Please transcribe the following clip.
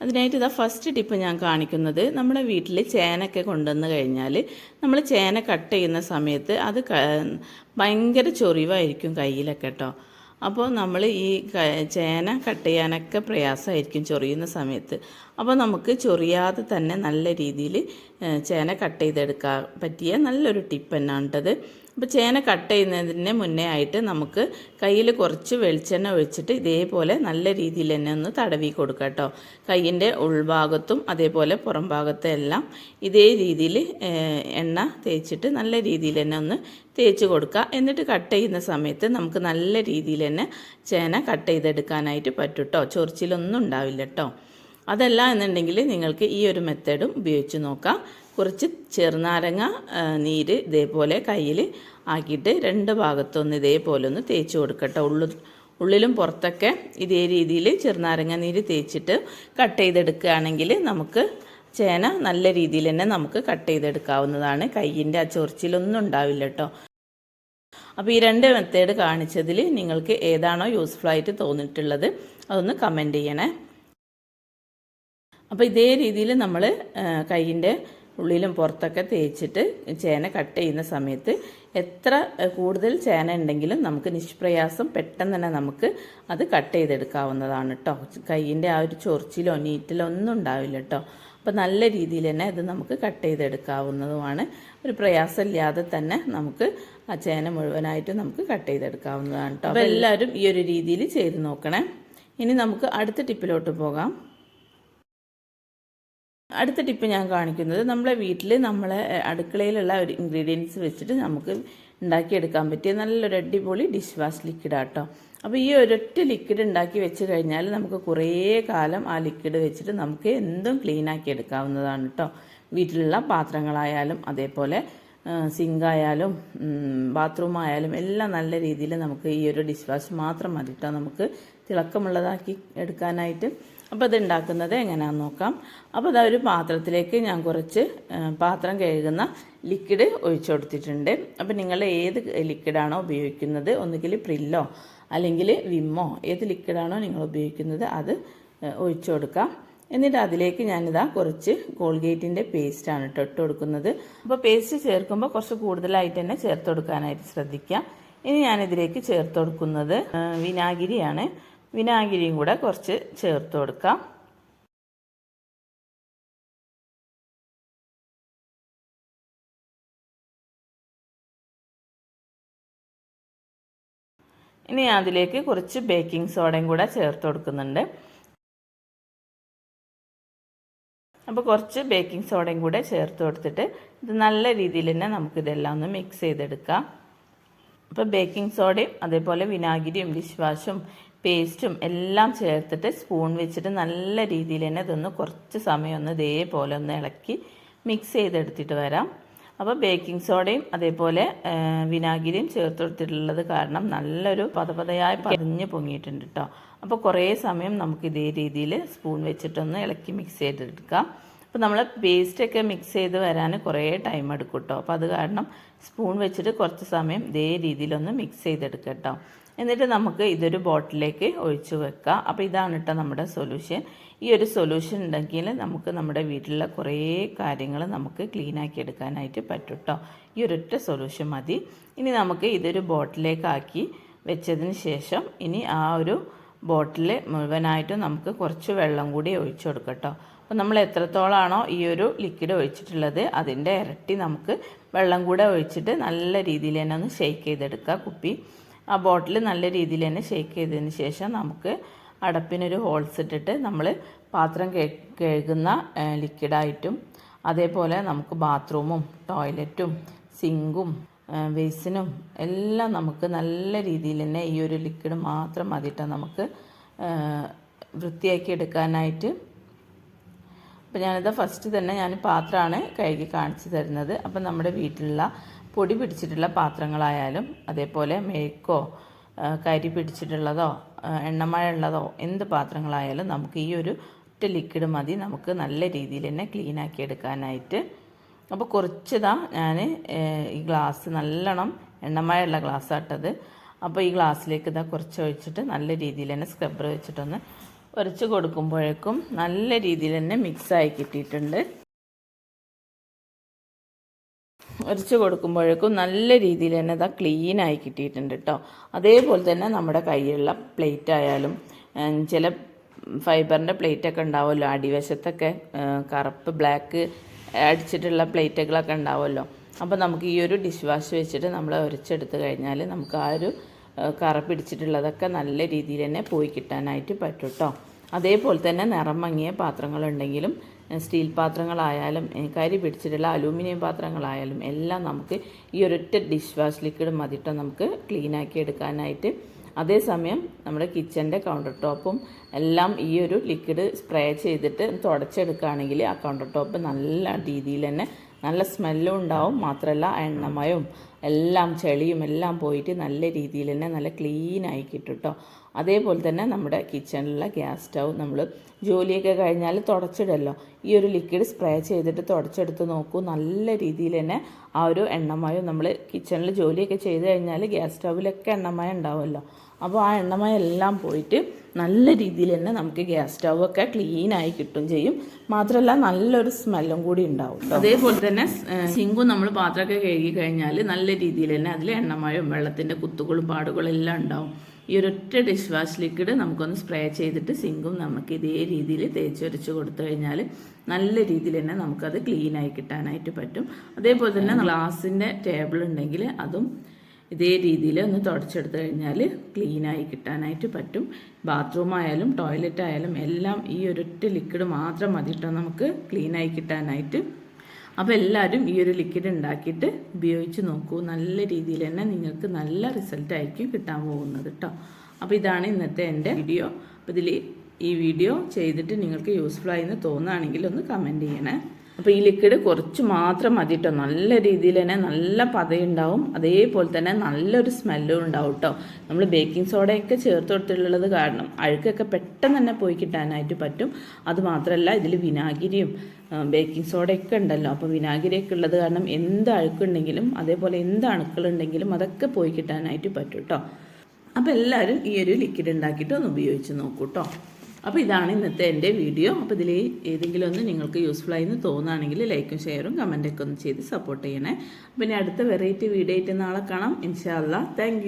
അതിനായിട്ട് ഇതാ first tip ഞാൻ കാണിക്കുന്നത്. നമ്മുടെ വീട്ടിൽ ചേനയൊക്കെ കൊണ്ടുവന്ന് കഴിഞ്ഞാൽ നമ്മൾ ചേന കട്ട് ചെയ്യുന്ന സമയത്ത് അത് ഭയങ്കര ചൊറിവായിരിക്കും കയ്യിലൊക്കെ കേട്ടോ അപ്പോൾ നമ്മൾ ഈ ചേന കട്ട് ചെയ്യാനൊക്കെ പ്രയാസമായിരിക്കും ചൊറിയുന്ന സമയത്ത്. അപ്പോൾ നമുക്ക് ചൊറിയാതെ തന്നെ നല്ല രീതിയിൽ ചേന കട്ട് ചെയ്തെടുക്കാൻ പറ്റിയ നല്ലൊരു ടിപ്പ് തന്നെയാണ് കേട്ടത് അപ്പോൾ ചേന കട്ട് ചെയ്യുന്നതിന് മുന്നേ ആയിട്ട് നമുക്ക് കയ്യിൽ കുറച്ച് വെളിച്ചെണ്ണ ഒഴിച്ചിട്ട് ഇതേപോലെ നല്ല രീതിയിൽ തന്നെ ഒന്ന് തടവി കൊടുക്കുക കേട്ടോ കയ്യിന്റെ ഉൾഭാഗത്തും അതേപോലെ പുറം എല്ലാം ഇതേ രീതിയിൽ എണ്ണ തേച്ചിട്ട് നല്ല രീതിയിൽ തന്നെ ഒന്ന് തേച്ച് കൊടുക്കുക എന്നിട്ട് കട്ട് ചെയ്യുന്ന സമയത്ത് നമുക്ക് നല്ല രീതിയിൽ തന്നെ ചേന കട്ട് ചെയ്തെടുക്കാനായിട്ട് പറ്റും കേട്ടോ ചൊറിച്ചിലൊന്നും ഉണ്ടാവില്ല കേട്ടോ അതല്ല എന്നുണ്ടെങ്കിൽ നിങ്ങൾക്ക് ഈ ഒരു മെത്തേഡും ഉപയോഗിച്ച് നോക്കാം. കുറച്ച് ചെറുനാരങ്ങ നീര് ഇതേപോലെ കയ്യിൽ ആക്കിയിട്ട് രണ്ട് ഭാഗത്തൊന്ന് ഇതേപോലെ ഒന്ന് തേച്ച് കൊടുക്കട്ടെ. ഉള്ളു ഉള്ളിലും പുറത്തൊക്കെ ഇതേ രീതിയിൽ ചെറുനാരങ്ങ നീര് തേച്ചിട്ട് കട്ട് ചെയ്തെടുക്കുകയാണെങ്കിൽ നമുക്ക് ചേന നല്ല രീതിയിൽ തന്നെ നമുക്ക് കട്ട് ചെയ്തെടുക്കാവുന്നതാണ്. കയ്യിന്റെ ആ ചൊറിച്ചിലൊന്നും ഉണ്ടാവില്ല കേട്ടോ. അപ്പോൾ ഈ രണ്ട് മെത്തേഡ് കാണിച്ചതിൽ നിങ്ങൾക്ക് ഏതാണോ യൂസ്ഫുൾ ആയിട്ട് തോന്നിയിട്ടുള്ളത് അതൊന്ന് കമന്റ് ചെയ്യണേ. അപ്പോൾ ഇതേ രീതിയിൽ നമ്മൾ കയ്യിന്റെ ഉള്ളിലും പുറത്തൊക്കെ തേച്ചിട്ട് ചേന കട്ട് ചെയ്യുന്ന സമയത്ത് എത്ര കൂടുതൽ ചേന ഉണ്ടെങ്കിലും നമുക്ക് നിഷ്പ്രയാസം പെട്ടെന്ന് തന്നെ നമുക്ക് അത് കട്ട് ചെയ്തെടുക്കാവുന്നതാണ് കേട്ടോ കയ്യിന്റെ ആ ഒരു ചൊറിച്ചിലോ നീറ്റിലോ ഒന്നും ഉണ്ടാവില്ല കേട്ടോ അപ്പോൾ നല്ല രീതിയിൽ തന്നെ അത് നമുക്ക് കട്ട് ചെയ്തെടുക്കാവുന്നതുമാണ്. ഒരു പ്രയാസമില്ലാതെ തന്നെ നമുക്ക് ആ ചേന മുഴുവനായിട്ട് നമുക്ക് കട്ട് ചെയ്തെടുക്കാവുന്നതാണ് കേട്ടോ അപ്പോൾ എല്ലാവരും ഈ ഒരു രീതിയിൽ ചെയ്ത് നോക്കണേ. ഇനി നമുക്ക് അടുത്ത ടിപ്പിലോട്ട് പോകാം. അടുത്ത ടിപ്പ് ഞാൻ കാണിക്കുന്നത് നമ്മളെ വീട്ടിൽ നമ്മളെ അടുക്കളയിലുള്ള ഒരു ഇൻഗ്രീഡിയൻസ് വെച്ചിട്ട് നമുക്ക് ഉണ്ടാക്കിയെടുക്കാൻ പറ്റിയ നല്ലൊരു അടിപൊളി ഡിഷ് വാഷ് ലിക്വിഡ് ആട്ടോ. അപ്പോൾ ഈ ഒരൊറ്റ ലിക്വിഡ് ഉണ്ടാക്കി വെച്ച് കഴിഞ്ഞാൽ നമുക്ക് കുറേ കാലം ആ ലിക്വിഡ് വെച്ചിട്ട് നമുക്ക് എന്തും ക്ലീൻ ആക്കി എടുക്കാവുന്നതാണ് കേട്ടോ വീട്ടിലുള്ള പാത്രങ്ങളായാലും അതേപോലെ സിങ്കായാലും ബാത്റൂം ആയാലും എല്ലാം നല്ല രീതിയിൽ നമുക്ക് ഈ ഒരു ഡിഷ് വാഷ് മാത്രം മതി കേട്ടോ നമുക്ക് തിളക്കമുള്ളതാക്കി എടുക്കാനായിട്ട്. അപ്പോൾ ഇത് ഉണ്ടാക്കുന്നത് എങ്ങനെയാണെന്ന് നോക്കാം. അപ്പോൾ ഇതാ ഒരു പാത്രത്തിലേക്ക് ഞാൻ കുറച്ച് പാത്രം കഴുകുന്ന ലിക്വിഡ് ഒഴിച്ചു കൊടുത്തിട്ടുണ്ട്. അപ്പോൾ നിങ്ങൾ ഏത് ലിക്വിഡാണോ ഉപയോഗിക്കുന്നത് ഒന്നുകിൽ പ്രില്ലോ അല്ലെങ്കിൽ വിമ്മോ ഏത് ലിക്വിഡാണോ നിങ്ങൾ ഉപയോഗിക്കുന്നത് അത് ഒഴിച്ചു കൊടുക്കാം. എന്നിട്ട് അതിലേക്ക് ഞാനിതാ കുറച്ച് കോൾഗേറ്റിന്റെ പേസ്റ്റാണ് കേട്ടോ ഇട്ട് കൊടുക്കുന്നത്. അപ്പോൾ പേസ്റ്റ് ചേർക്കുമ്പോൾ കുറച്ച് കൂടുതലായിട്ട് തന്നെ ചേർത്ത് കൊടുക്കാനായിട്ട് ശ്രദ്ധിക്കാം. ഇനി ഞാനിതിലേക്ക് ചേർത്ത് കൊടുക്കുന്നത് വിനാഗിരിയാണ്. വിനാഗിരിയും കൂടെ കുറച്ച് ചേർത്ത് കൊടുക്കാം. ഇനി അതിലേക്ക് കുറച്ച് ബേക്കിംഗ് സോഡയും കൂടെ ചേർത്ത് കൊടുക്കുന്നുണ്ട്. അപ്പോൾ കുറച്ച് ബേക്കിംഗ് സോഡയും കൂടെ ചേർത്ത് കൊടുത്തിട്ട് ഇത് നല്ല രീതിയിൽ തന്നെ നമുക്കിതെല്ലാം ഒന്ന് മിക്സ് ചെയ്തെടുക്കാം. അപ്പോൾ ബേക്കിംഗ് സോഡയും അതേപോലെ വിനാഗിരിയും ഡിഷ് വാഷും പേസ്റ്റും എല്ലാം ചേർത്തിട്ട് സ്പൂൺ വെച്ചിട്ട് നല്ല രീതിയിൽ തന്നെ ഇതൊന്ന് കുറച്ച് സമയം ഒന്ന് ഇതേപോലെ ഒന്ന് ഇളക്കി മിക്സ് ചെയ്തെടുത്തിട്ട് വരാം. അപ്പോൾ ബേക്കിംഗ് സോഡയും അതേപോലെ വിനാഗിരിയും ചേർത്ത് കൊടുത്തിട്ടുള്ളത് കാരണം നല്ലൊരു പതപതയായി പതിഞ്ഞ് പൊങ്ങിയിട്ടുണ്ട് കേട്ടോ അപ്പോൾ കുറേ സമയം നമുക്ക് ഇതേ രീതിയിൽ സ്പൂൺ വെച്ചിട്ടൊന്ന് ഇളക്കി മിക്സ് ചെയ്തെടുക്കാം. അപ്പോൾ നമ്മൾ പേസ്റ്റൊക്കെ മിക്സ് ചെയ്ത് വരാൻ കുറേ ടൈം എടുക്കും കേട്ടോ അപ്പോൾ അത് കാരണം സ്പൂൺ വെച്ചിട്ട് കുറച്ച് സമയം ഇതേ രീതിയിലൊന്ന് മിക്സ് ചെയ്തെടുക്കാം കേട്ടോ എന്നിട്ട് നമുക്ക് ഇതൊരു ബോട്ടിലേക്ക് ഒഴിച്ചു വെക്കാം. അപ്പോൾ ഇതാണ് കേട്ടോ നമ്മുടെ സൊല്യൂഷൻ ഈ ഒരു സൊല്യൂഷൻ ഉണ്ടെങ്കിൽ നമുക്ക് നമ്മുടെ വീട്ടിലുള്ള കുറേ കാര്യങ്ങൾ നമുക്ക് ക്ലീൻ ആക്കി എടുക്കാനായിട്ട് പറ്റും കേട്ടോ ഈ ഒരൊറ്റ സൊല്യൂഷൻ മതി. ഇനി നമുക്ക് ഇതൊരു ബോട്ടിലേക്കാക്കി വെച്ചതിന് ശേഷം ഇനി ആ ഒരു ബോട്ടിൽ മുഴുവനായിട്ടും നമുക്ക് കുറച്ച് വെള്ളം കൂടി ഒഴിച്ചു കൊടുക്കട്ടോ അപ്പോൾ നമ്മൾ എത്രത്തോളാണോ ഈ ഒരു ലിക്വിഡ് ഒഴിച്ചിട്ടുള്ളത് അതിന്റെ ഇരട്ടി നമുക്ക് വെള്ളം കൂടെ ഒഴിച്ചിട്ട് നല്ല രീതിയിൽ തന്നെ ഒന്ന് ഷെയ്ക്ക് ചെയ്തെടുക്കുക കുപ്പി. ആ ബോട്ടിൽ നല്ല രീതിയിൽ തന്നെ ഷേക്ക് ചെയ്തതിന് ശേഷം നമുക്ക് അടപ്പിനൊരു ഹോൾസ് ഇട്ടിട്ട് നമ്മൾ പാത്രം കഴുകുന്ന ലിക്വിഡായിട്ടും അതേപോലെ നമുക്ക് ബാത്റൂമും ടോയ്ലറ്റും സിങ്കും വേസിനും എല്ലാം നമുക്ക് നല്ല രീതിയിൽ തന്നെ ഈ ഒരു ലിക്വിഡ് മാത്രം മതിയിട്ട് നമുക്ക് വൃത്തിയാക്കി എടുക്കാനായിട്ട് അപ്പോൾ ഞാനിത് ഫസ്റ്റ് തന്നെ ഞാൻ പാത്രമാണ് കഴുകി കാണിച്ചു തരുന്നത്. അപ്പം നമ്മുടെ വീട്ടിലുള്ള പൊടി പിടിച്ചിട്ടുള്ള പാത്രങ്ങളായാലും അതേപോലെ മെഴുക്കോ കരി പിടിച്ചിട്ടുള്ളതോ എണ്ണമഴ ഉള്ളതോ എന്ത് പാത്രങ്ങളായാലും നമുക്ക് ഈ ഒരു ഒറ്റ ലിക്വിഡ് മതി. നമുക്ക് നല്ല രീതിയിൽ തന്നെ ക്ലീൻ ആക്കി എടുക്കാനായിട്ട്. അപ്പോൾ കുറച്ചിതാ ഞാൻ ഈ ഗ്ലാസ് നല്ലോണം എണ്ണമയുള്ള ഗ്ലാസ് ആട്ടത്. അപ്പോൾ ഈ ഗ്ലാസ്സിലേക്ക് ഇതാ കുറച്ച് ഒഴിച്ചിട്ട് നല്ല രീതിയിൽ തന്നെ സ്ക്രബ്ബർ വെച്ചിട്ടൊന്ന് ഉരച്ച് കൊടുക്കുമ്പോഴേക്കും നല്ല രീതിയിൽ തന്നെ മിക്സായി കിട്ടിയിട്ടുണ്ട്. ഉരച്ച് കൊടുക്കുമ്പോഴേക്കും നല്ല രീതിയിൽ തന്നെ ഇതാ ക്ലീനായി കിട്ടിയിട്ടുണ്ട് കേട്ടോ അതേപോലെ തന്നെ നമ്മുടെ കയ്യിലുള്ള പ്ലേറ്റ് ആയാലും ചില ഫൈബറിന്റെ പ്ലേറ്റൊക്കെ ഉണ്ടാവുമല്ലോ അടിവശത്തൊക്കെ കറുപ്പ് ബ്ലാക്ക് അടിച്ചിട്ടുള്ള പ്ലേറ്റുകളൊക്കെ ഉണ്ടാവുമല്ലോ. അപ്പോൾ നമുക്ക് ഈ ഒരു ഡിഷ് വാഷ് വെച്ചിട്ട് നമ്മൾ ഉരച്ചെടുത്ത് കഴിഞ്ഞാൽ നമുക്ക് ആ ഒരു കറ പിടിച്ചിട്ടുള്ളതൊക്കെ നല്ല രീതിയിൽ തന്നെ പോയി കിട്ടാനായിട്ട് പറ്റും കേട്ടോ. അതേപോലെ തന്നെ നിറം മങ്ങിയ പാത്രങ്ങളുണ്ടെങ്കിലും സ്റ്റീൽ പാത്രങ്ങളായാലും കരി പിടിച്ചിട്ടുള്ള അലൂമിനിയം പാത്രങ്ങളായാലും എല്ലാം നമുക്ക് ഈ ഒരൊറ്റ ഡിഷ് വാഷ് ലിക്വിഡ് മതിട്ടോ നമുക്ക് ക്ലീനാക്കി എടുക്കാനായിട്ട്. അതേസമയം നമ്മുടെ കിച്ചന്റെ കൗണ്ടർ ടോപ്പും എല്ലാം ഈ ഒരു ലിക്വിഡ് സ്പ്രേ ചെയ്തിട്ട് തുടച്ചെടുക്കുകയാണെങ്കിൽ ആ കൗണ്ടർ ടോപ്പ് നല്ല രീതിയിൽ തന്നെ നല്ല സ്മെല്ലും ഉണ്ടാവും. മാത്രമല്ല എണ്ണമയവും എല്ലാം ചെളിയും എല്ലാം പോയിട്ട് നല്ല രീതിയിൽ തന്നെ നല്ല ക്ലീൻ ആയി കിട്ടും കേട്ടോ അതേപോലെ തന്നെ നമ്മുടെ കിച്ചണിലുള്ള ഗ്യാസ് സ്റ്റൗ നമ്മൾ ജോലിയൊക്കെ കഴിഞ്ഞാൽ തുടച്ചിടല്ലോ. ഈ ഒരു ലിക്വിഡ് സ്പ്രേ ചെയ്തിട്ട് തുടച്ചെടുത്ത് നോക്കൂ. നല്ല രീതിയിൽ തന്നെ ആ ഒരു എണ്ണമയം നമ്മൾ കിച്ചണിൽ ജോലിയൊക്കെ ചെയ്ത് കഴിഞ്ഞാൽ ഗ്യാസ് സ്റ്റൗവിലൊക്കെ എണ്ണമയം ഉണ്ടാവുമല്ലോ. അപ്പോൾ ആ എണ്ണമയം എല്ലാം പോയിട്ട് നല്ല രീതിയിൽ തന്നെ നമുക്ക് ഗ്യാസ് സ്റ്റൗവൊക്കെ ക്ലീനായി കിട്ടും ചെയ്യും. മാത്രമല്ല നല്ലൊരു സ്മെല്ലും കൂടി ഉണ്ടാവും അതേപോലെ തന്നെ സിങ്കും നമ്മൾ പാത്രമൊക്കെ കഴുകി കഴിഞ്ഞാൽ നല്ല രീതിയിൽ തന്നെ അതിൽ എണ്ണമഴയും വെള്ളത്തിന്റെ കുത്തുകളും പാടുകളും എല്ലാം ഉണ്ടാവും. ഈ ഒരൊറ്റ ഡിഷ് വാഷ് ലിക്വിഡ് നമുക്കൊന്ന് സ്പ്രേ ചെയ്തിട്ട് സിങ്കും നമുക്ക് ഇതേ രീതിയിൽ തേച്ചൊരച്ച് കൊടുത്തു കഴിഞ്ഞാൽ നല്ല രീതിയിൽ തന്നെ നമുക്കത് ക്ലീനായി കിട്ടാനായിട്ട് പറ്റും. അതേപോലെ തന്നെ ഗ്ലാസിന്റെ ടേബിൾ ഉണ്ടെങ്കിൽ അതും ഇതേ രീതിയിൽ ഒന്ന് തുടച്ചെടുത്ത് കഴിഞ്ഞാൽ ക്ലീനായി കിട്ടാനായിട്ട് പറ്റും. ബാത്റൂം ആയാലും ടോയ്ലറ്റ് ആയാലും എല്ലാം ഈ ഒരൊറ്റ ലിക്വിഡ് മാത്രം മതി കേട്ടോ നമുക്ക് ക്ലീനായി കിട്ടാനായിട്ട്. അപ്പോൾ എല്ലാവരും ഈ ഒരു ലിക്വിഡ് ഉണ്ടാക്കിയിട്ട് ഉപയോഗിച്ച് നോക്കൂ. നല്ല രീതിയിൽ തന്നെ നിങ്ങൾക്ക് നല്ല റിസൾട്ട് ആയിരിക്കും കിട്ടാൻ പോകുന്നത് കേട്ടോ അപ്പോൾ ഇതാണ് ഇന്നത്തെ എന്റെ വീഡിയോ അപ്പോൾ ഇതിൽ ഈ വീഡിയോ ചെയ്തിട്ട് നിങ്ങൾക്ക് യൂസ്ഫുൾ ആയി എന്ന് തോന്നുകയാണെങ്കിൽ ഒന്ന് കമന്റ് ചെയ്യണേ. അപ്പോൾ ഈ ലിക്വിഡ് കുറച്ച് മാത്രം മതി കേട്ടോ നല്ല രീതിയിൽ തന്നെ നല്ല പതയുണ്ടാവും. അതേപോലെ തന്നെ നല്ലൊരു സ്മെല്ലും ഉണ്ടാവും കേട്ടോ നമ്മൾ ബേക്കിംഗ് സോഡയൊക്കെ ചേർത്ത് കൊടുത്തിട്ടുള്ളത് കാരണം അഴുക്കൊക്കെ പെട്ടെന്ന് തന്നെ പോയി കിട്ടാനായിട്ട് പറ്റും. അതുമാത്രമല്ല ഇതിൽ വിനാഗിരിയും ബേക്കിംഗ് സോഡയൊക്കെ ഉണ്ടല്ലോ. അപ്പോൾ വിനാഗിരിയൊക്കെ ഉള്ളത് കാരണം എന്ത് അഴുക്കുണ്ടെങ്കിലും അതേപോലെ എന്ത് അണുക്കളുണ്ടെങ്കിലും അതൊക്കെ പോയി കിട്ടാനായിട്ട് പറ്റും കേട്ടോ അപ്പോൾ എല്ലാവരും ഈ ഒരു ലിക്വിഡ് ഉണ്ടാക്കിയിട്ട് ഒന്ന് ഉപയോഗിച്ച് നോക്കൂ കേട്ടോ അപ്പോൾ ഇതാണ് ഇന്നത്തെ എന്റെ വീഡിയോ. അപ്പോൾ ഇതിൽ ഏതെങ്കിലും ഒന്ന് നിങ്ങൾക്ക് യൂസ്ഫുൾ എന്ന് തോന്നുകയാണെങ്കിൽ ലൈക്കും ഷെയറും കമന്റൊക്കെ ഒന്ന് ചെയ്ത് സപ്പോർട്ട് ചെയ്യണേ. പിന്നെ അടുത്ത വെറൈറ്റി വീഡിയോ ആയിട്ട് നാളെ കാണാം. ഇൻഷാല്ല താങ്ക്